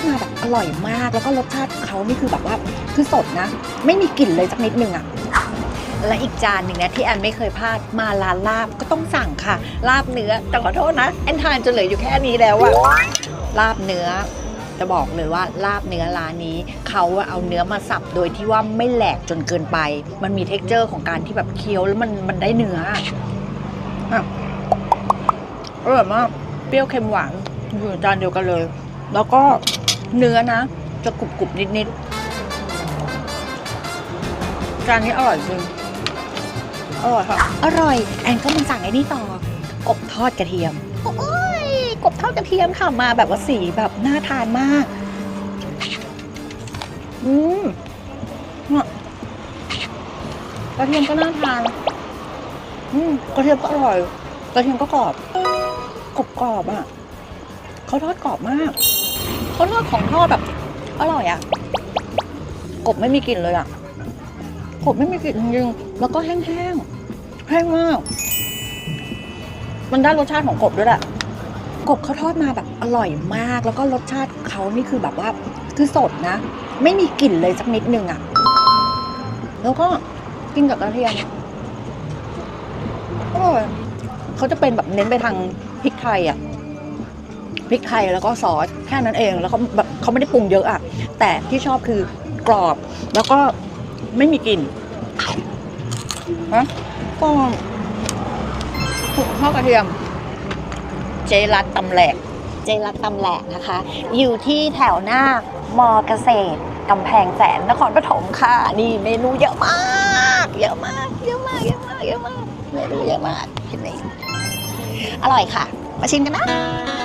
ดมาแบบอร่อยมาก แล้วก็รสชาติเขานี่คือแบบว่าคือสดนะ ไม่มีกลิ่นเลยสักนิดนึงอะและอีกจานหนึ่งนะที่แอนไม่เคยพลาดมาร้านลาบก็ต้องสั่งค่ะ ลาบเนื้อแต่ขอโทษนะแอนทานจนเหลืออยู่แค่นี้แล้วอะลาบเนื้อจะบอกเลยว่าลาบเนื้อร้านนี้ เขาเอาเนื้อมาสับโดยที่ว่าไม่แหลกจนเกินไป มันมีเท็กเจอร์ของการที่แบบเคี้ยวแล้วมันมันได้เนื้ออะอร่อยมากเปรี้ยวเค็มหวานอยู่ในจานเดียวกันเลย แล้วก็ เนื้อนะ จะกรุบกรุบนิดนิดๆจานนี้อร่อยจริง อร่อยค่ะ อร่อย แอนก็มาสั่งไอ้นี่ต่อกบทอดกระเทียม โอ้ยกบทอดกระเทียมค่ะ มาแบบว่าสีแบบน่าทานมาก อืมเนี่ยกระเทียมก็น่าทาน อืมกระเทียมก็อร่อย กระเทียมก็กรอบ กรอบกรอบๆอะ เขาทอดกรอบมาก เขาทอดของทอดแบบอร่อยอะกบไม่มีกลิ่นเลยอะกบไม่มีกลิ่นจริงๆแล้วก็แห้งๆแห้งมาก มันได้รสชาติของกบด้วยแหละกบเขาทอดมาแบบอร่อยมาก แล้วก็รสชาติเขานี่คือแบบว่าคือสดนะ ไม่มีกลิ่นเลยสักนิดนึงอะแล้วก็กินกับกระเทียมอร่อยเขาจะเป็นแบบเน้นไปทางพริกไทยอะ พริกไทยแล้วก็ซอสแค่นั้นเองแล้วเขาแบบเขาไม่ได้ปรุงเยอะอะแต่ที่ชอบคือกรอบ แล้วก็ไม่มีกลิ่นนะก็ทอดกระเทียม เจรัตตำแหลก เจรัตตำแหลกนะคะ อยู่ที่แถวหน้ามอเกษตรกำแพงแสนนครปฐมค่ะ นี่เมนูเยอะมาก เยอะมาก เยอะมาก เยอะมาก เยอะมาก เมนูเยอะมากเห็นไหมอร่อยค่ะ มาชิมกันนะ